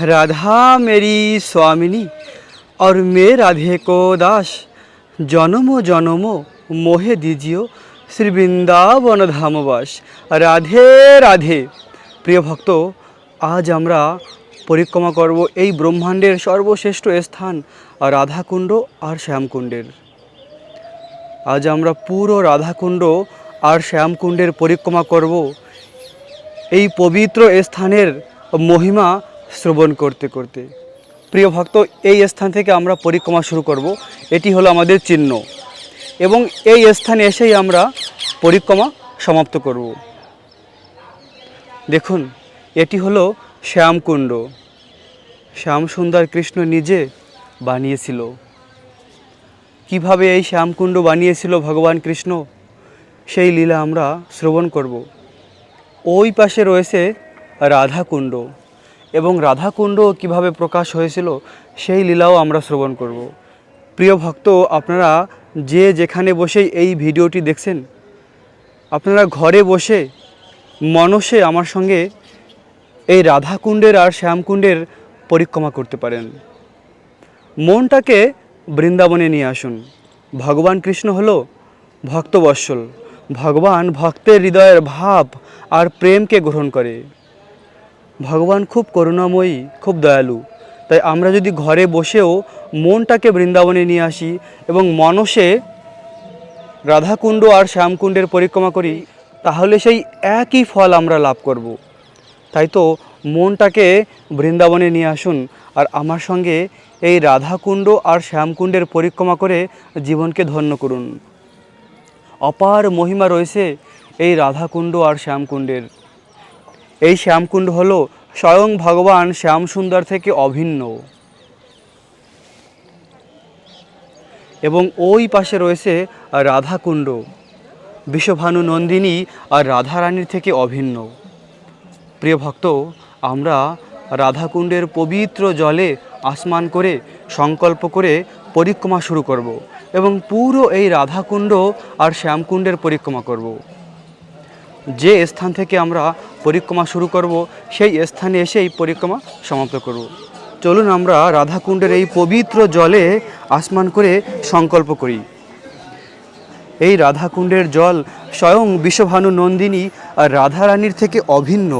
राधा मेरी स्वामिनी और मैं राधे को दास জনমো জনমো মোহে দিজিও শ্রী বৃন্দাবন ধামবাস রাধে রাধে প্রিয় ভক্ত আজ আমরা পরিক্রমা করব এই ব্রহ্মাণ্ডের সর্বশ্রেষ্ঠ স্থান রাধাকুণ্ড আর শ্যামকুণ্ডের আজ আমরা পুরো রাধাকুণ্ড আর শ্যামকুণ্ডের পরিক্রমা করব এই পবিত্র স্থানের মহিমা শ্রবণ করতে করতে। প্রিয় ভক্ত, এই স্থান থেকে আমরা পরিক্রমা শুরু করব। এটি হলো আমাদের চিহ্ন। এবং এই স্থানে এসেই আমরা পরিক্রমা সমাপ্ত করব। দেখুন, এটি হলো শ্যামকুণ্ড। শ্যাম সুন্দর কৃষ্ণ নিজে বানিয়েছিল। কীভাবে এই শ্যামকুণ্ড বানিয়েছিল ভগবান কৃষ্ণ? সেই লীলা আমরা শ্রবণ করব। ওই পাশে রয়েছে রাধাকুণ্ড। এবং রাধাকুণ্ড কীভাবে প্রকাশ হয়েছিল, সেই লীলাও আমরা শ্রবণ করব। প্রিয় ভক্ত, আপনারা যে যেখানে বসেই এই ভিডিওটি দেখছেন, আপনারা ঘরে বসে মনসে আমার সঙ্গে এই রাধাকুণ্ডের আর শ্যামকুণ্ডের পরিক্রমা করতে পারেন। মনটাকে বৃন্দাবনে নিয়ে আসুন। ভগবান কৃষ্ণ হল ভক্তবৎসল। ভগবান ভক্তের হৃদয়ের ভাব আর প্রেমকে গ্রহণ করে। ভগবান খুব করুণাময়ী, খুব দয়ালু। তাই আমরা যদি ঘরে বসেও মনটাকে বৃন্দাবনে নিয়ে আসি এবং মনসে রাধাকুণ্ড আর শ্যামকুণ্ডের পরিক্রমা করি, তাহলে সেই একই ফল আমরা লাভ করব। তাই তো মনটাকে বৃন্দাবনে নিয়ে আসুন আর আমার সঙ্গে এই রাধাকুণ্ড আর শ্যামকুণ্ডের পরিক্রমা করে জীবনকে ধন্য করুন। অপার মহিমা রয়েছে এই রাধাকুণ্ড আর শ্যামকুণ্ডের। এই শ্যামকুণ্ড হলো স্বয়ং ভগবান শ্যামসুন্দর থেকে অভিন্ন। এবং ওই পাশে রয়েছে রাধাকুণ্ড, বিশ্বভানু নন্দিনী আর রাধারানীর থেকে অভিন্ন। প্রিয় ভক্ত, আমরা রাধাকুণ্ডের পবিত্র জলে আসমান করে সংকল্প করে পরিক্রমা শুরু করব এবং পুরো এই রাধাকুণ্ড আর শ্যামকুণ্ডের পরিক্রমা করব। যে স্থান থেকে আমরা পরিক্রমা শুরু করব, সেই স্থানে এসে এই পরিক্রমা সমাপ্ত করব। চলুন আমরা রাধাকুণ্ডের এই পবিত্র জলে আসমান করে সংকল্প করি। এই রাধাকুণ্ডের জল স্বয়ং বিশ্বভানু নন্দিনী আর রাধারানীর থেকে অভিন্ন।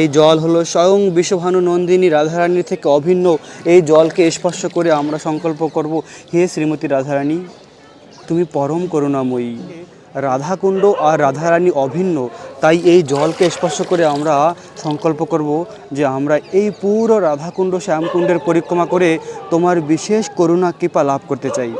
এই জল হলো স্বয়ং বিশ্বভানু নন্দিনী রাধারানীর থেকে অভিন্ন। এই জলকে স্পর্শ করে আমরা সংকল্প করব, হে শ্রীমতী রাধারানী, তুমি পরম করুণাময়ী। রাধাকুণ্ড আর রাধারানী অভিন্ন। তাই এই জলকে স্পর্শ করে আমরা সংকল্প করব যে আমরা এই পুরো রাধাকুণ্ড শ্যামকুণ্ডের পরিক্রমা করে তোমার বিশেষ করুণা, কৃপা লাভ করতে চাই।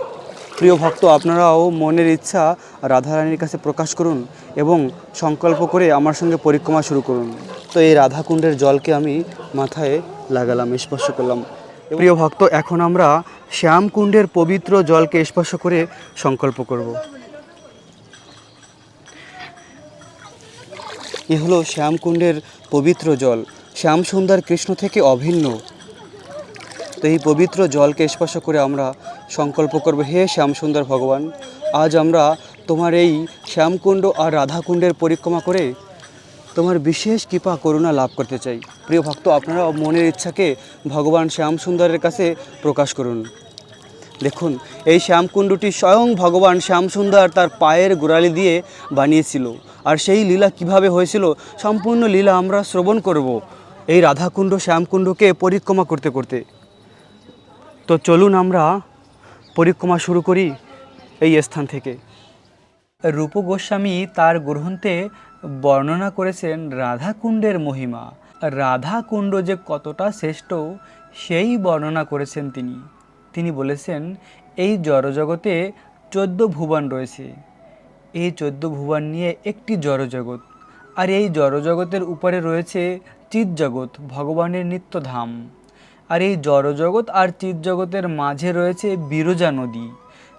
প্রিয় ভক্ত, আপনারাও মনের ইচ্ছা রাধারানীর কাছে প্রকাশ করুন এবং সংকল্প করে আমার সঙ্গে পরিক্রমা শুরু করুন। তো এই রাধাকুণ্ডের জলকে আমি মাথায় লাগালাম, স্পর্শ করলাম। প্রিয় ভক্ত, এখন আমরা শ্যামকুণ্ডের পবিত্র জলকে স্পর্শ করে সংকল্প করব। এ হলো শ্যামকুণ্ডের পবিত্র জল। শ্যাম সুন্দর কৃষ্ণ থেকে অভিন্ন। তো এই পবিত্র জলকে স্পর্শ করে আমরা সংকল্প করব, হে শ্যাম সুন্দর ভগবান, আজ আমরা তোমার এই শ্যামকুণ্ড আর রাধাকুণ্ডের পরিক্রমা করে তোমার বিশেষ কৃপা, করুণা লাভ করতে চাই। প্রিয় ভক্ত আপনারা মনের ইচ্ছাকে ভগবান শ্যাম সুন্দরের কাছে প্রকাশ করুন। দেখুন, এই শ্যামকুণ্ডটি স্বয়ং ভগবান শ্যামসুন্দর তার পায়ের গোড়ালি দিয়ে বানিয়েছিল। আর সেই লীলা কীভাবে হয়েছিল, সম্পূর্ণ লীলা আমরা শ্রবণ করব। এই রাধাকুণ্ড শ্যামকুণ্ডকে পরিক্রমা করতে করতে। তো চলুন আমরা পরিক্রমা শুরু করি এই স্থান থেকে। রূপ গোস্বামী তার গ্রন্থে বর্ণনা করেছেন রাধাকুণ্ডের মহিমা। রাধাকুণ্ড যে কতটা শ্রেষ্ঠ, সেই বর্ণনা করেছেন তিনি। তিনি বলেছেন, এই জড়জগতে চোদ্দ ভুবন রয়েছে। এই চোদ্দ ভুবন নিয়ে একটি জড়জগৎ। আর এই জড়জগতের উপরে রয়েছে চিৎজগৎ, ভগবানের নিত্যধাম। আর এই জড়জগৎ আর চিৎজগতের মাঝে রয়েছে বিরজা নদী।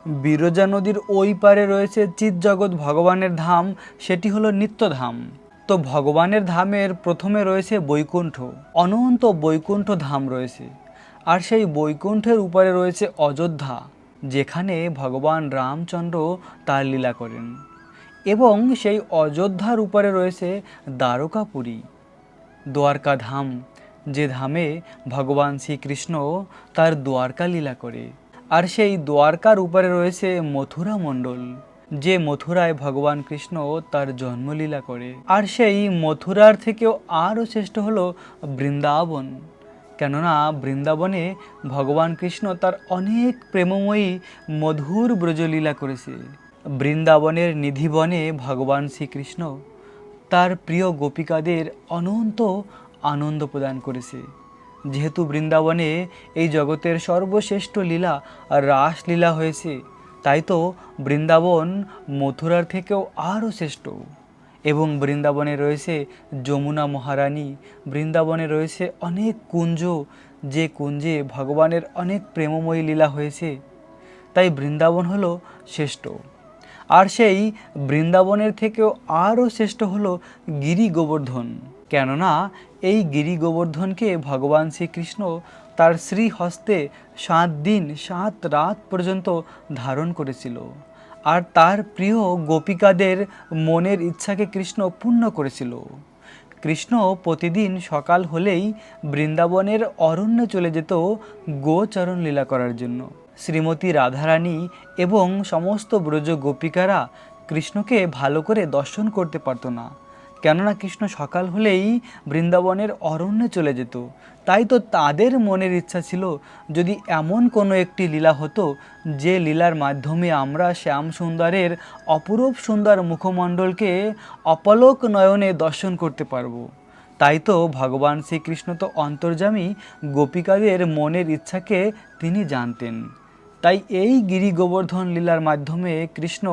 বিরজা নদীর ওই পারে রয়েছে চিৎজগৎ, ভগবানের ধাম, সেটি হলো নিত্যধাম। তো ভগবানের ধামের প্রথমে রয়েছে বৈকুণ্ঠ। অনন্ত বৈকুণ্ঠ ধাম রয়েছে। আর সেই বৈকুণ্ঠের উপরে রয়েছে অযোধ্যা, যেখানে ভগবান রামচন্দ্র তার লীলা করেন। এবং সেই অযোধ্যার উপরে রয়েছে দ্বারকাপুরী দ্বারকা ধাম যে ধামে ভগবান শ্রীকৃষ্ণ তার দ্বারকা লীলা করে। আর সেই দ্বারকার উপরে রয়েছে মথুরা মণ্ডল, যে মথুরায় ভগবান কৃষ্ণ তার জন্মলীলা করে। আর সেই মথুরার থেকেও আরও শ্রেষ্ঠ হলো বৃন্দাবন। কেননা বৃন্দাবনে ভগবান কৃষ্ণ তার অনেক প্রেমময়ী মধুর ব্রজলীলা করেছে। বৃন্দাবনের নিধিবনে ভগবান শ্রীকৃষ্ণ তার প্রিয় গোপিকাদের অনন্ত আনন্দ প্রদান করেছে। যেহেতু বৃন্দাবনে এই জগতের সর্বশ্রেষ্ঠ লীলা রাসলীলা হয়েছে, তাই তো বৃন্দাবন মথুরার থেকেও আরও শ্রেষ্ঠ। এবং বৃন্দাবনে রয়েছে যমুনা মহারানী। বৃন্দাবনে রয়েছে অনেক কুঞ্জ, যে কুঞ্জে ভগবানের অনেক প্রেমময়ী লীলা হয়েছে। তাই বৃন্দাবন হলো শ্রেষ্ঠ। আর সেই বৃন্দাবনের থেকেও আরও শ্রেষ্ঠ হলো গিরি গোবর্ধন। কেননা এই গিরি গোবর্ধনকে ভগবান শ্রীকৃষ্ণ তার শ্রী হস্তে সাত দিন, সাত রাত পর্যন্ত ধারণ করেছিল। আর তার প্রিয় গোপিকাদের মনের ইচ্ছাকে কৃষ্ণ পূর্ণ করেছিল। কৃষ্ণ প্রতিদিন সকাল হলেই বৃন্দাবনের অরণ্যে চলে যেত গোচরণ লীলা করার জন্য। শ্রীমতী রাধারানী এবং সমস্ত ব্রজ গোপিকারা কৃষ্ণকে ভালো করে দর্শন করতে পারত না। কেননা কৃষ্ণ সকাল হলেই বৃন্দাবনের অরণ্যে চলে যেত। তাই তো তাদের মনের ইচ্ছা ছিল যদি এমন কোনো একটি লীলা হতো, যে লীলার মাধ্যমে আমরা শ্যাম সুন্দরের অপরূপ সুন্দর মুখমণ্ডলকে অপলক নয়নে দর্শন করতে পারব। তাই তো ভগবান শ্রীকৃষ্ণ তো অন্তর্যামী গোপিকাদের মনের ইচ্ছাকে তিনি জানতেন। তাই এই গিরি গোবর্ধন লীলার মাধ্যমে কৃষ্ণ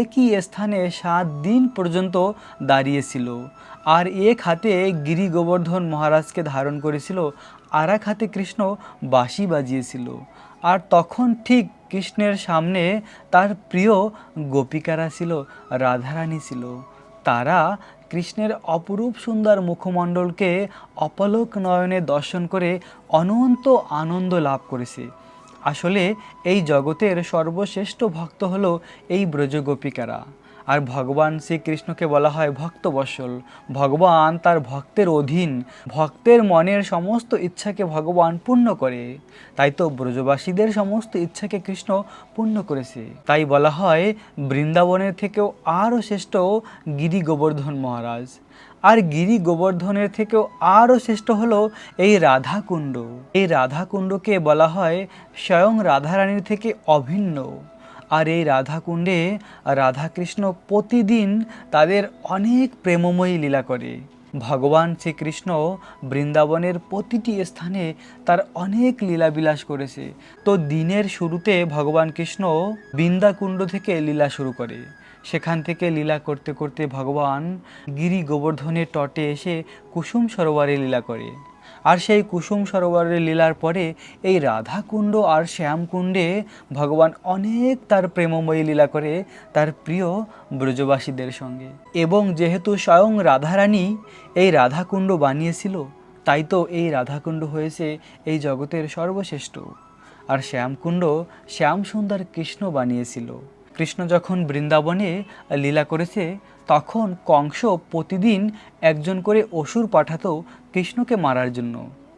একই স্থানে সাত দিন পর্যন্ত দাঁড়িয়েছিল আর এক হাতে গিরি গোবর্ধন মহারাজকে ধারণ করেছিল, আর এক হাতে কৃষ্ণ বাঁশি বাজিয়েছিল। আর তখন ঠিক কৃষ্ণের সামনে তার প্রিয় গোপিকারা ছিল, রাধারানী ছিল। তারা কৃষ্ণের অপরূপ সুন্দর মুখমণ্ডলকে অপলক নয়নে দর্শন করে অনন্ত আনন্দ লাভ করেছে। আসলে এই জগতের সর্বশ্রেষ্ঠ ভক্ত হলো এই ব্রজগোপিকারা। আর ভগবান শ্রীকৃষ্ণকে বলা হয় ভক্তবৎসল। ভগবান তার ভক্তের অধীন, ভক্তের মনের সমস্ত ইচ্ছাকে ভগবান পূর্ণ করে। তাই তো ব্রজবাসীদের সমস্ত ইচ্ছাকে কৃষ্ণ পূর্ণ করেছে। তাই বলা হয় বৃন্দাবনের থেকেও আরও শ্রেষ্ঠ গিরি গোবর্ধন মহারাজ। আর গিরি গোবর্ধনের থেকেও আরও শ্রেষ্ঠ হলো এই রাধাকুণ্ড। এই রাধাকুণ্ডকে বলা হয় স্বয়ং রাধারানীর থেকে অভিন্ন। আর এই রাধাকুণ্ডে রাধাকৃষ্ণ প্রতিদিন তাদের অনেক প্রেমময়ী লীলা করে। ভগবান শ্রীকৃষ্ণ বৃন্দাবনের প্রতিটি স্থানে তার অনেক লীলাবিলাস করেছে। তো দিনের শুরুতে ভগবান কৃষ্ণ বৃন্দাকুণ্ড থেকে লীলা শুরু করে। সেখান থেকে লীলা করতে করতে ভগবান গিরি গোবর্ধনের তটে এসে কুসুম সরোবরে লীলা করে। আর সেই কুসুম সরোবরের লীলার পরে এই রাধাকুণ্ড আর শ্যামকুণ্ডে ভগবান অনেক তার প্রেমময়ী লীলা করে তার প্রিয় ব্রজবাসীদের সঙ্গে। এবং যেহেতু স্বয়ং রাধারানী এই রাধাকুণ্ড বানিয়েছিল, তাই তো এই রাধাকুণ্ড হয়েছে এই জগতের সর্বশ্রেষ্ঠ। আর শ্যামকুণ্ড শ্যাম সুন্দর কৃষ্ণ বানিয়েছিল। কৃষ্ণ যখন বৃন্দাবনে লীলা করেছে, তখন কংস প্রতিদিন একজন করে অসুর পাঠাতো কৃষ্ণকে মারার জন্য।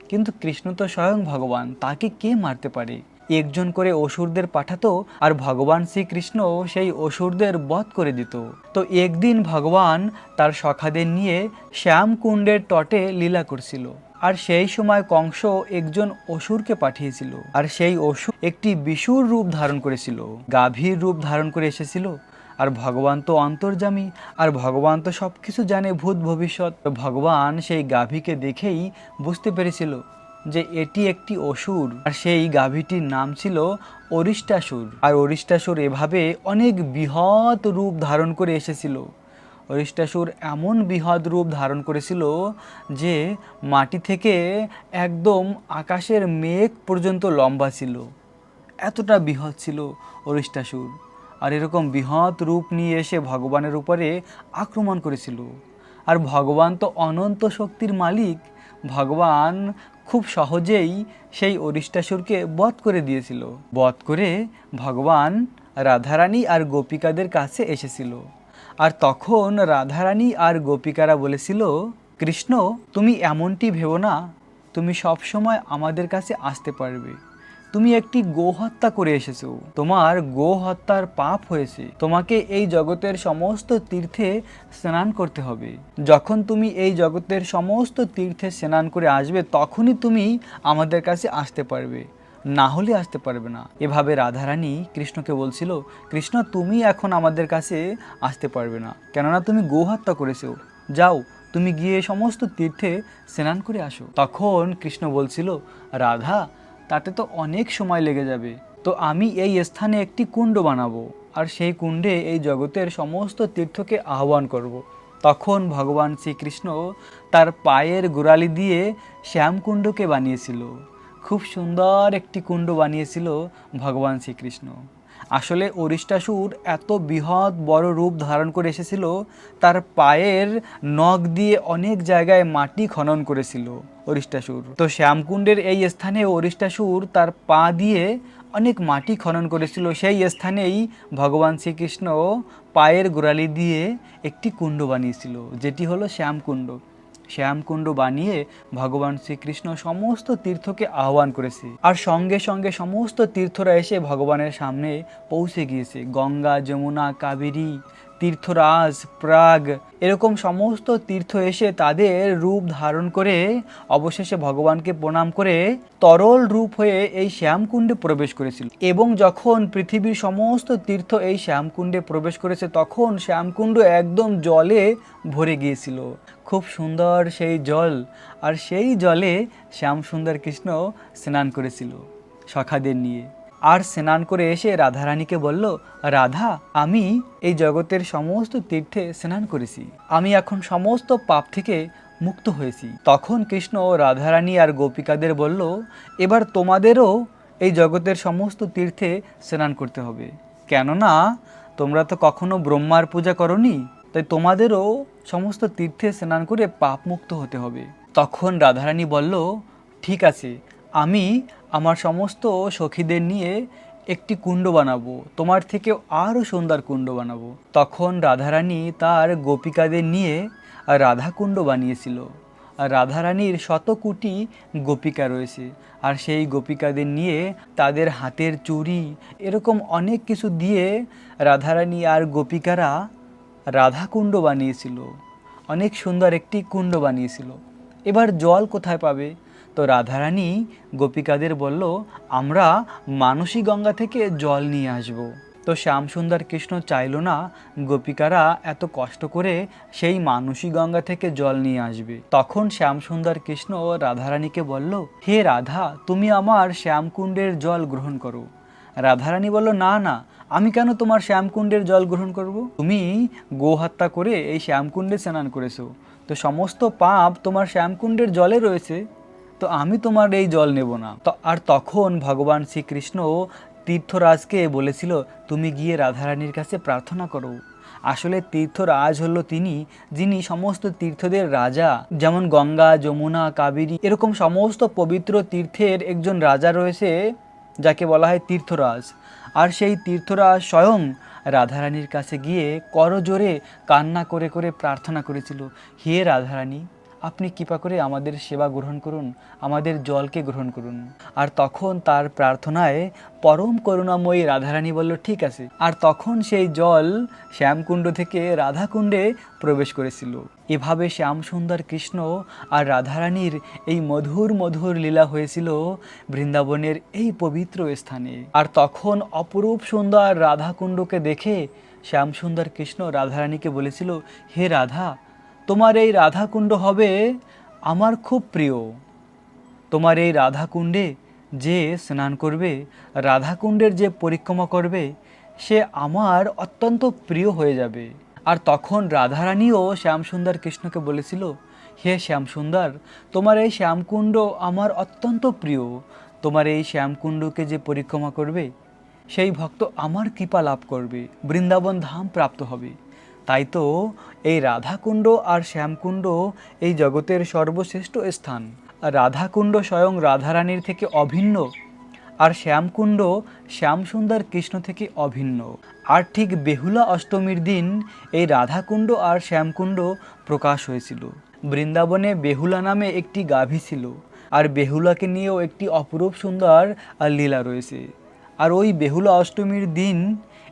কিন্তু কৃষ্ণ তো স্বয়ং ভগবান, তাকে কে মারতে পারে? একজন করে অসুরদের পাঠাতো আর ভগবান শ্রীকৃষ্ণ সেই অসুরদের বধ করে দিত। তো একদিন ভগবান তার সখাদের নিয়ে শ্যামকুণ্ডের তটে লীলা করছিল। আর সেই সময় কংস একজন অসুরকে পাঠিয়েছিল। আর সেই অসুর একটি বিশুর রূপ ধারণ করেছিল। গাভীর রূপ ধারণ করে এসেছিল। আর ভগবান তো অন্তর্জামী আর ভগবান তো সব কিছু জানে ভূত ভবিষ্যৎ। ভগবান সেই গাভীকে দেখেই বুঝতে পেরেছিল যে এটি একটি অসুর। আর সেই গাভীটির নাম ছিল অরিষ্টাসুর আর অরিষ্টাসুর এভাবে অনেক বৃহৎ রূপ ধারণ করে এসেছিল। অরিষ্টাসুর এমন বৃহৎ রূপ ধারণ করেছিল যে মাটি থেকে একদম আকাশের মেঘ পর্যন্ত লম্বা ছিল। এতটা বৃহৎ ছিল অরিষ্টাসুর আর এরকম বৃহৎ রূপ নিয়ে এসে ভগবানের উপরে আক্রমণ করেছিল। আর ভগবান তো অনন্ত শক্তির মালিক। ভগবান খুব সহজেই সেই অরিষ্টাসুরকে বধ করে দিয়েছিল। বধ করে ভগবান রাধারানী আর গোপিকাদের কাছে এসেছিল। আর তখন রাধারানী আর গোপিকারা বলেছিল, কৃষ্ণ, তুমি এমনটি ভেবো না। তুমি সব সময় আমাদের কাছে আসতে পারবে। তুমি একটি গো হত্যা করে এসেছ। তোমার গো হত্যার পাপ হয়েছে। তোমাকে এই জগতের সমস্ত তীর্থে স্নান করতে হবে। যখন তুমি এই জগতের সমস্ত তীর্থে স্নান করে আসবে, তখনই তুমি আমাদের কাছে আসতে পারবে। না হলে আসতে পারবে না। এভাবে রাধারানী কৃষ্ণকে বলছিল, কৃষ্ণ, তুমি এখন আমাদের কাছে আসতে পারবে না। কেননা তুমি গো হত্যা করেছ। যাও, তুমি গিয়ে সমস্ত তীর্থে স্নান করে আসো। তখন কৃষ্ণ বলছিল, রাধা, তাতে তো অনেক সময় লেগে যাবে। তো আমি এই স্থানে একটি কুণ্ড বানাবো, আর সেই কুণ্ডে এই জগতের সমস্ত তীর্থকে আহ্বান করব। তখন ভগবান শ্রীকৃষ্ণ তার পায়ের গোড়ালি দিয়ে শ্যামকুণ্ডকে বানিয়েছিল। খুব সুন্দর একটি কুণ্ড বানিয়েছিল ভগবান শ্রীকৃষ্ণ। আসলে অরিষ্টাসুর এত বৃহৎ বড় রূপ ধারণ করে এসেছিল, তার পায়ের নখ দিয়ে অনেক জায়গায় মাটি খনন করেছিল অরিষ্টাসুর তো শ্যামকুণ্ডের এই স্থানে অরিষ্টাসুর তার পা দিয়ে অনেক মাটি খনন করেছিল, সেই স্থানেই ভগবান শ্রীকৃষ্ণ পায়ের গোড়ালি দিয়ে একটি কুণ্ড বানিয়েছিল, যেটি হলো শ্যামকুণ্ড। শ্যামকুণ্ড বানিয়ে ভগবান শ্রীকৃষ্ণ সমস্ত তীর্থকে আহ্বান করেছে। আর সঙ্গে সঙ্গে সমস্ত তীর্থরা এসে ভগবানের সামনে পৌঁছে গিয়েছে। গঙ্গা, যমুনা, কাবেরী তীর্থরাজ, প্রাগ, এরকম সমস্ত তীর্থ এসে তাদের রূপ ধারণ করে অবশেষে ভগবানকে প্রণাম করে তরল রূপ হয়ে এই শ্যামকুণ্ডে প্রবেশ করেছিল। এবং যখন পৃথিবীর সমস্ত তীর্থ এই শ্যামকুণ্ডে প্রবেশ করেছে, তখন শ্যামকুণ্ড একদম জলে ভরে গিয়েছিল। খুব সুন্দর সেই জল। আর সেই জলে শ্যাম সুন্দর কৃষ্ণ স্নান করেছিল সখাদের নিয়ে। আর স্নান করে এসে রাধারানীকে বলল, রাধা, আমি এই জগতের সমস্ত তীর্থে স্নান করেছি। আমি এখন সমস্ত পাপ থেকে মুক্ত হয়েছি। তখন কৃষ্ণ রাধারানী আর গোপিকাদের বলল, এবার তোমাদেরও এই জগতের সমস্ত তীর্থে স্নান করতে হবে। কেননা, তোমরা তো কখনো ব্রহ্মার পূজা করনি, তাই তোমাদেরও সমস্ত তীর্থে স্নান করে পাপ মুক্ত হতে হবে। তখন রাধারানী বলল, ঠিক আছে, আমি আমার সমস্ত সখীদের নিয়ে একটি কুণ্ড বানাবো, তোমার থেকে আরও সুন্দর কুণ্ড বানাবো। তখন রাধারানী তার গোপিকাদের নিয়ে রাধাকুণ্ড বানিয়েছিল। আর রাধারানীর শত কোটি গোপিকা রয়েছে, আর সেই গোপিকাদের নিয়ে তাদের হাতের চুড়ি, এরকম অনেক কিছু দিয়ে রাধারানী আর গোপিকারা রাধাকুণ্ড বানিয়েছিল। অনেক সুন্দর একটি কুণ্ড বানিয়েছিল। এবার জল কোথায় পাবে? তো রাধারানী গোপিকাদের বলল, আমরা মানসী গঙ্গা থেকে জল নিয়ে আসব। তো শ্যামসুন্দর কৃষ্ণ চাইলো না গোপিকারা এত কষ্ট করে সেই মানসী গঙ্গা থেকে জল নিয়ে আসবে। তখন শ্যামসুন্দর কৃষ্ণ রাধারানীকে বলল, হে রাধা, তুমি আমার শ্যামকুণ্ডের জল গ্রহণ করো। রাধারানী বলল, না না, আমি কেন তোমার শ্যামকুণ্ডের জল গ্রহণ করব? তুমি গো হত্যা করে এই শ্যামকুণ্ডে স্নান করেছ। তো সমস্ত পাপ তোমার শ্যামকুণ্ডের জলে রয়েছে। তো আমি তোমার এই জল নেব না। আর তখন ভগবান শ্রীকৃষ্ণ তীর্থরাজকে বলেছিল, তুমি গিয়ে রাধারানীর কাছে প্রার্থনা করো। আসলে তীর্থরাজ হলো তিনি, যিনি সমস্ত তীর্থদের রাজা, যেমন গঙ্গা, যমুনা, কাবেরী, এরকম সমস্ত পবিত্র তীর্থের একজন রাজা রয়েছে, যাকে বলা হয় তীর্থরাজ। আর সেই তীর্থরাজ স্বয়ং রাধারানীর কাছে গিয়ে করজোরে কান্না করে করে প্রার্থনা করেছিল, হে রাধারানী আপনি কৃপা করে আমাদের সেবা গ্রহণ করুন, আমাদের জলকে গ্রহণ করুন। আর তখন তার প্রার্থনায় পরম করুণাময়ী রাধারানী বলল, ঠিক আছে। আর তখন সেই জল শ্যামকুণ্ড থেকে রাধাকুণ্ডে প্রবেশ করেছিল। এভাবে শ্যাম সুন্দর কৃষ্ণ আর রাধারানীর এই মধুর মধুর লীলা হয়েছিল বৃন্দাবনের এই পবিত্র স্থানে। আর তখন অপরূপ সুন্দর রাধাকুণ্ডকে দেখে শ্যাম সুন্দর কৃষ্ণ রাধারানীকে বলেছিল, হে রাধা তোমার এই রাধাকুণ্ড হবে আমার খুব প্রিয়। তোমার এই রাধাকুণ্ডে যে স্নান করবে, রাধাকুণ্ডের যে পরিক্রমা করবে, সে আমার অত্যন্ত প্রিয় হয়ে যাবে। আর তখন রাধারানীও শ্যামসুন্দর কৃষ্ণকে বলেছিল, হে শ্যামসুন্দর, তোমার এই শ্যামকুণ্ড আমার অত্যন্ত প্রিয়। তোমার এই শ্যামকুণ্ডকে যে পরিক্রমা করবে, সেই ভক্ত আমার কৃপা লাভ করবে। বৃন্দাবন ধাম প্রাপ্ত হবে। তাই তো এই রাধাকুণ্ড আর শ্যামকুণ্ড এই জগতের সর্বশ্রেষ্ঠ স্থান। রাধাকুণ্ড স্বয়ং রাধারানীর থেকে অভিন্ন আর শ্যামকুণ্ড শ্যামসুন্দর কৃষ্ণ থেকে অভিন্ন। আর ঠিক বেহুলা অষ্টমীর দিন এই রাধাকুণ্ড আর শ্যামকুণ্ড প্রকাশ হয়েছিল। বৃন্দাবনে বেহুলা নামে একটি গাভী ছিল আর বেহুলাকে নিয়েও একটি অপরূপ সুন্দর লীলা রয়েছে। আর ওই বেহুলা অষ্টমীর দিন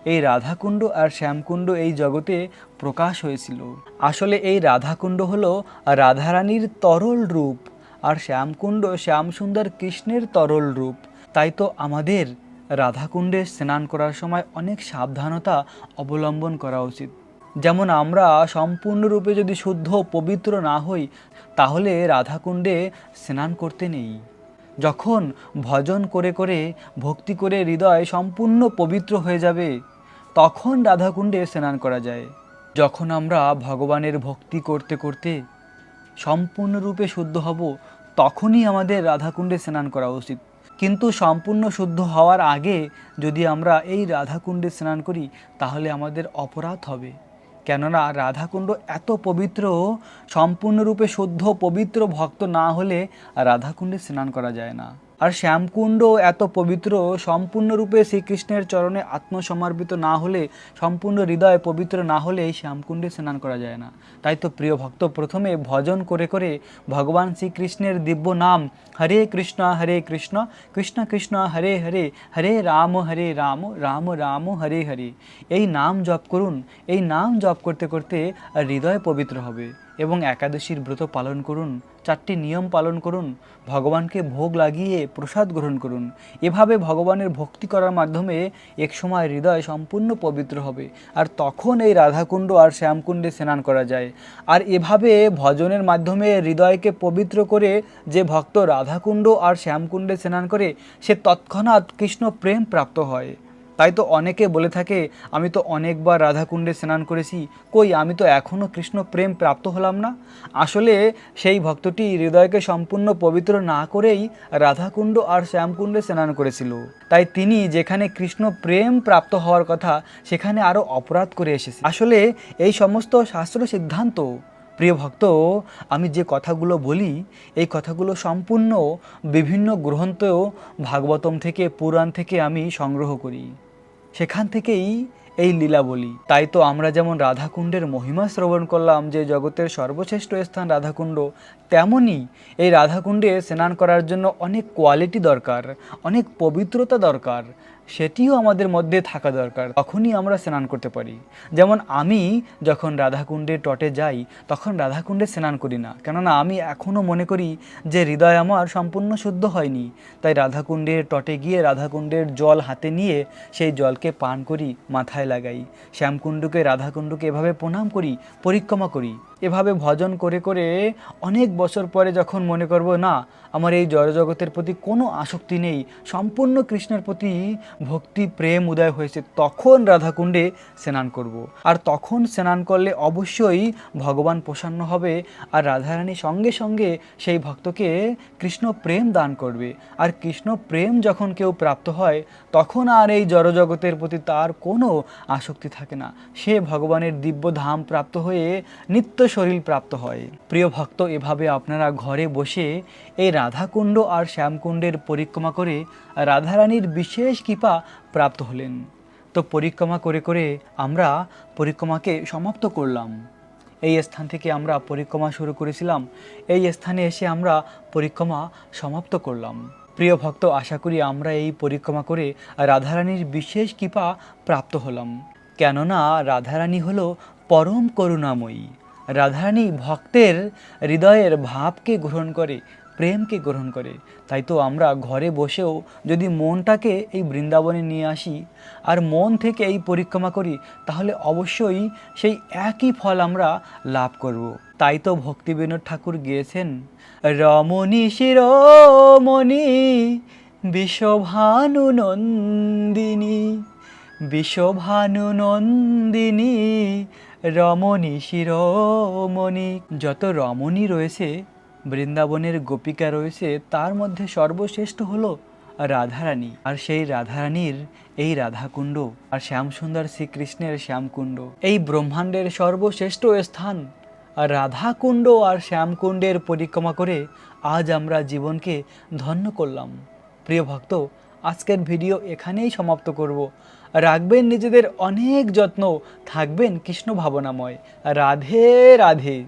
এই রাধাকুণ্ড আর শ্যামকুণ্ড এই জগতে প্রকাশ হয়েছিল। আসলে এই রাধাকুণ্ড হলো রাধারানীর তরল রূপ আর শ্যামকুণ্ড শ্যামসুন্দর কৃষ্ণের তরল রূপ। তাই তো আমাদের রাধাকুণ্ডে স্নান করার সময় অনেক সাবধানতা অবলম্বন করা উচিত। যেমন আমরা সম্পূর্ণরূপে যদি শুদ্ধ পবিত্র না হই, তাহলে রাধাকুণ্ডে স্নান করতে নেই। যখন ভজন করে করে, ভক্তি করে হৃদয় সম্পূর্ণ পবিত্র হয়ে যাবে তখন রাধাকুণ্ডে স্নান করা যায়। যখন আমরা ভগবানের ভক্তি করতে করতে সম্পূর্ণরূপে শুদ্ধ হব, তখনই আমাদের রাধাকুণ্ডে স্নান করা উচিত। কিন্তু সম্পূর্ণ শুদ্ধ হওয়ার আগে যদি আমরা এই রাধাকুণ্ডে স্নান করি, তাহলে আমাদের অপরাধ হবে। কেননা রাধাকুণ্ড এত পবিত্র, সম্পূর্ণরূপে শুদ্ধ, পবিত্র ভক্ত না হলে রাধাকুণ্ডে স্নান করা যায় না। আর শ্যামকুণ্ড এত পবিত্র, সম্পূর্ণরূপে শ্রীকৃষ্ণের চরণে আত্মসমর্পিত না হলে, সম্পূর্ণ হৃদয় পবিত্র না হলে এই শ্যামকুণ্ডে স্নান করা যায় না। তাই তো প্রিয় ভক্ত, প্রথমে ভজন করে করে ভগবান শ্রীকৃষ্ণের দিব্য নাম হরে কৃষ্ণ হরে কৃষ্ণ কৃষ্ণ কৃষ্ণ, হরে হরে হরে রাম হরে রাম রাম রাম, হরে হরে। এই নাম জপ করুন। এই নাম জপ করতে করতে হৃদয় পবিত্র হবে। এবং একাদশীর ব্রত পালন করুন, চারটি নিয়ম পালন করুন, ভগবানকে ভোগ লাগিয়ে প্রসাদ গ্রহণ করুন। এভাবে ভগবানের ভক্তি করার মাধ্যমে একসময় হৃদয় সম্পূর্ণ পবিত্র হবে। আর তখন এই রাধাকুণ্ড আর শ্যামকুণ্ডে স্নান করা যায়। আর এভাবে ভজনের মাধ্যমে হৃদয়কে পবিত্র করে যে ভক্ত রাধাকুণ্ড আর শ্যামকুণ্ডে স্নান করে, সে তৎক্ষণাৎ কৃষ্ণ প্রেম প্রাপ্ত হয়। তাই তো অনেকে বলে থাকে, আমি তো অনেকবার রাধাকুণ্ডে স্নান করেছি, কই আমি তো এখনও কৃষ্ণ প্রেম প্রাপ্ত হলাম না? আসলে সেই ভক্তটি হৃদয়কে সম্পূর্ণ পবিত্র না করেই রাধাকুণ্ড আর শ্যামকুণ্ডে স্নান করেছিল। তাই তিনি যেখানে কৃষ্ণ প্রেম প্রাপ্ত হওয়ার কথা, সেখানে আরও অপরাধ করে এসেছে। আসলে এই সমস্ত শাস্ত্র সিদ্ধান্ত প্রিয় ভক্ত, আমি যে কথাগুলো বলি, এই কথাগুলো সম্পূর্ণ বিভিন্ন গ্রন্থ ভাগবতম থেকে পুরাণ থেকে আমি সংগ্রহ করি। সেখান থেকেই এই লীলা বলি তাই তো আমরা যেমন রাধাকুণ্ডের মহিমা শ্রবণ করলাম, যে জগতের সর্বশ্রেষ্ঠ স্থান রাধাকুণ্ড তেমনই এই রাধাকুণ্ডে স্নান করার জন্য অনেক কোয়ালিটি দরকার, অনেক পবিত্রতা দরকার, সেটিও আমাদের মধ্যে থাকা দরকার, তখনই আমরা স্নান করতে পারি। যেমন আমি যখন রাধাকুণ্ডে টটে যাই, তখন রাধাকুণ্ডে স্নান করি না। কেননা আমি এখনও মনে করি যে হৃদয় আমার সম্পূর্ণ শুদ্ধ হয়নি। তাই রাধাকুণ্ডের টটে গিয়ে রাধাকুণ্ডের জল হাতে নিয়ে সেই জলকে পান করি, মাথায় লাগাই। শ্যামকুণ্ডকে, রাধাকুণ্ডকে এভাবে প্রণাম করি, পরিক্রমা করি। এভাবে ভজন করে করে অনেক বছর পরে যখন মনে করব, না, আমার এই জড়জগতের প্রতি কোনো আসক্তি নেই, সম্পূর্ণ কৃষ্ণের প্রতি ভক্তি, প্রেম, উদয় হয়েছে, তখন রাধাকুণ্ডে স্নান করব। আর তখন স্নান করলে অবশ্যই ভগবান প্রসন্ন হবে আর রাধারানী সঙ্গে সঙ্গে সেই ভক্তকে কৃষ্ণ প্রেম দান করবে। আর কৃষ্ণ প্রেম যখন কেউ প্রাপ্ত হয়, তখন আর এই জড়জগতের প্রতি তার কোনো আসক্তি থাকে না। সে ভগবানের দিব্য ধাম প্রাপ্ত হয়ে নিত্য শরীর প্রাপ্ত হয়। প্রিয় ভক্ত, এভাবে আপনারা ঘরে বসে এই রাধাকুণ্ড আর শ্যামকুণ্ডের পরিক্রমা করে রাধারানীর বিশেষ কৃপা প্রাপ্ত হলেন। তো পরিক্রমা করে করে আমরা পরিক্রমাকে সমাপ্ত করলাম। এই স্থান থেকে আমরা পরিক্রমা শুরু করেছিলাম। এই স্থানে এসে আমরা পরিক্রমা সমাপ্ত করলাম। প্রিয় ভক্ত, আশা করি আমরা এই পরিক্রমা করে রাধারানীর বিশেষ কৃপা প্রাপ্ত হলাম। কেননা রাধারানী হলো পরম করুণাময়ী। রাধারানী ভক্তের হৃদয়ের ভাবকে গ্রহণ করে, প্রেমকে গ্রহণ করে। তাই তো আমরা ঘরে বসেও যদি মনটাকে এই বৃন্দাবনে নিয়ে আসি আর মন থেকে এই পরিক্রমা করি, তাহলে অবশ্যই সেই একই ফল আমরা লাভ করব। তাই তো ভক্তি বিনোদ ঠাকুর গিয়েছেন, রমণী শিরোমণি বিশ্বভানু নন্দিনী বিশ্বভানু নন্দিনী রমণী, শিরোমণি, যত রমণী রয়েছে, বৃন্দাবনের গোপিকা রয়েছে, তার মধ্যে সর্বশ্রেষ্ঠ হলো রাধারানী। আর সেই রাধারানীর এই রাধাকুণ্ড, আর শ্যামসুন্দর শ্রীকৃষ্ণের শ্যামকুণ্ড। এই ব্রহ্মাণ্ডের সর্বশ্রেষ্ঠ স্থান আর রাধাকুণ্ড আর শ্যামকুণ্ডের পরিক্রমা করে আজ আমরা জীবনকে ধন্য করলাম। প্রিয় ভক্ত, আজকের ভিডিও এখানেই সমাপ্ত করব। রাখবেন নিজেদের অনেক যত্ন থাকবেন কৃষ্ণ ভাবনাময়। রাধে রাধে।